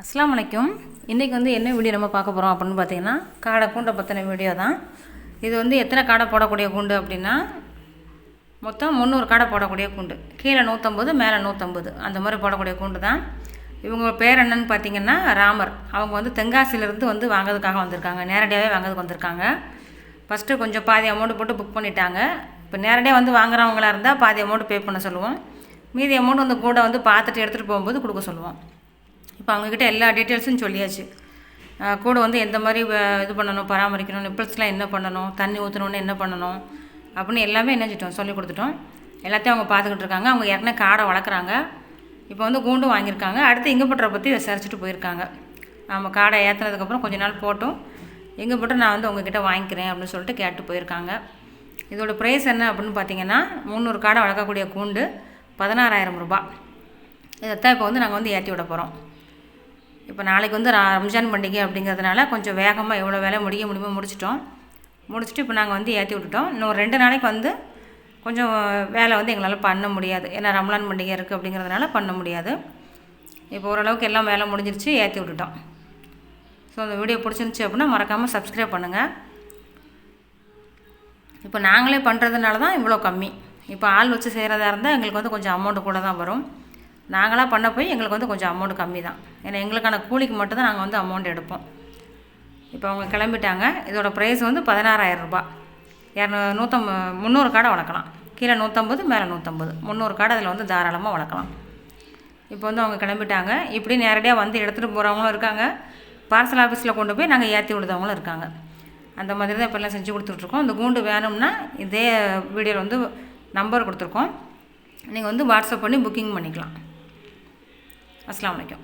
அஸ்லாம் வணக்கம் இன்றைக்கி வந்து என்ன வீடியோ நம்ம பார்க்க போகிறோம் அப்படின்னு பார்த்தீங்கன்னா காடை கூண்டை பற்றின வீடியோ தான். இது வந்து எத்தனை காடை போடக்கூடிய கூண்டு அப்படின்னா மொத்தம் முந்நூறு காடை போடக்கூடிய கூண்டு கீழே நூற்றம்பது மேலே நூற்றம்பது அந்த மாதிரி போடக்கூடிய கூண்டு தான். இவங்க பேர் என்னன்னு பார்த்தீங்கன்னா ராமர். அவங்க வந்து தென்காசியிலேருந்து வந்து வாங்கிறதுக்காக வந்திருக்காங்க. நேரடியாகவே வாங்கிறதுக்கு வந்திருக்காங்க. ஃபஸ்ட்டு கொஞ்சம் பாதி அமௌண்ட் போட்டு புக் பண்ணிட்டாங்க. இப்போ நேரடியாக வந்து வாங்குறவங்களாக இருந்தால் பாதி அமௌண்ட் பே பண்ண சொல்லுவோம். மீதி அமௌண்ட் வந்து கூட வந்து பார்த்துட்டு எடுத்துகிட்டு போகும்போது கொடுக்க சொல்லுவோம். இப்போ அவங்கக்கிட்ட எல்லா டீட்டெயில்ஸும் சொல்லியாச்சு. கூட வந்து எந்த மாதிரி இது பண்ணணும் பராமரிக்கணும் நிப்பிள்ஸ்லாம் என்ன பண்ணணும் தண்ணி ஊற்றணுன்னு என்ன பண்ணணும் அப்படின்னு எல்லாமே என்ன செஞ்சிட்டோம் சொல்லி கொடுத்துட்டோம். எல்லாத்தையும் அவங்க பார்த்துக்கிட்டு இருக்காங்க. அவங்க ஏற்கனவே காடை வளர்க்குறாங்க. இப்போ வந்து கூண்டும் வாங்கியிருக்காங்க. அடுத்து இங்கப்பட்டரை பற்றி விசாரிச்சுட்டு போயிருக்காங்க. நம்ம காடை ஏற்றுனதுக்கப்புறம் கொஞ்ச நாள் போட்டும். இங்கப்பட்டு நான் வந்து உங்ககிட்ட வாங்கிக்கிறேன் அப்படின்னு சொல்லிட்டு கேட்டு போயிருக்காங்க. இதோட ப்ரைஸ் என்ன அப்படின்னு பார்த்தீங்கன்னா முந்நூறு காடை வளர்க்கக்கூடிய கூண்டு பதினாறாயிரம் ரூபாய். இதைத்தான் இப்போ வந்து நாங்கள் வந்து ஏற்றி விட போகிறோம் இப்போ நாளைக்கு வந்து ரம்ஜான் பண்டிகை அப்படிங்கிறதுனால கொஞ்சம் வேகமாக எவ்வளோ வேலை முடிய முடியுமோ முடிச்சிட்டோம். முடிச்சுட்டு இப்போ நாங்கள் வந்து ஏற்றி விட்டுட்டோம். இன்னும் ரெண்டு நாளைக்கு வந்து கொஞ்சம் வேலை வந்து எங்களால் பண்ண முடியாது. ஏன்னா ரம்லான் பண்டிகை இருக்குது அப்படிங்கிறதுனால பண்ண முடியாது. இப்போ ஓரளவுக்கு எல்லாம் வேலை முடிஞ்சிருச்சு ஏற்றி விட்டுட்டோம். ஸோ அந்த வீடியோ பிடிச்சிருந்துச்சி அப்படின்னா மறக்காமல் சப்ஸ்கிரைப் பண்ணுங்கள் இப்போ நாங்களே பண்ணுறதுனால தான் இவ்வளோ கம்மி. இப்போ ஆள் வச்சு செய்கிறதா இருந்தால் எங்களுக்கு வந்து கொஞ்சம் அமௌண்ட்டு கூட தான் வரும். நாங்களாக பண்ண போய் எங்களுக்கு வந்து கொஞ்சம் அமௌண்ட் கம்மி தான் ஏன்னா எங்களுக்கான கூலிக்கு மட்டும் தான் நாங்கள் வந்து அமௌண்ட் எடுப்போம். இப்போ அவங்க கிளம்பிட்டாங்க. இதோட ப்ரைஸ் வந்து பதினாறாயிரம் ரூபா இரநூ நூற்றம்ப முந்நூறு காடை வளர்க்கலாம். கீழே நூற்றம்பது மேலே நூற்றம்பது முந்நூறு காடை அதில் வந்து தாராளமாக வளர்க்கலாம். இப்போ வந்து அவங்க கிளம்பிட்டாங்க. இப்படி நேரடியாக வந்து எடுத்துகிட்டு போகிறவங்களும் இருக்காங்க. பார்சல் ஆஃபீஸில் கொண்டு போய் நாங்கள் ஏற்றி விடுதவங்களும் இருக்காங்க. அந்த மாதிரி தான் இப்போல்லாம் செஞ்சு கொடுத்துட்ருக்கோம் இந்த கூண்டு வேணும்னா இதே வீடியோவில் வந்து நம்பர் கொடுத்துருக்கோம். நீங்கள் வந்து வாட்ஸ்அப் பண்ணி புக்கிங் பண்ணிக்கலாம். അസ്സാം വലൈക്കും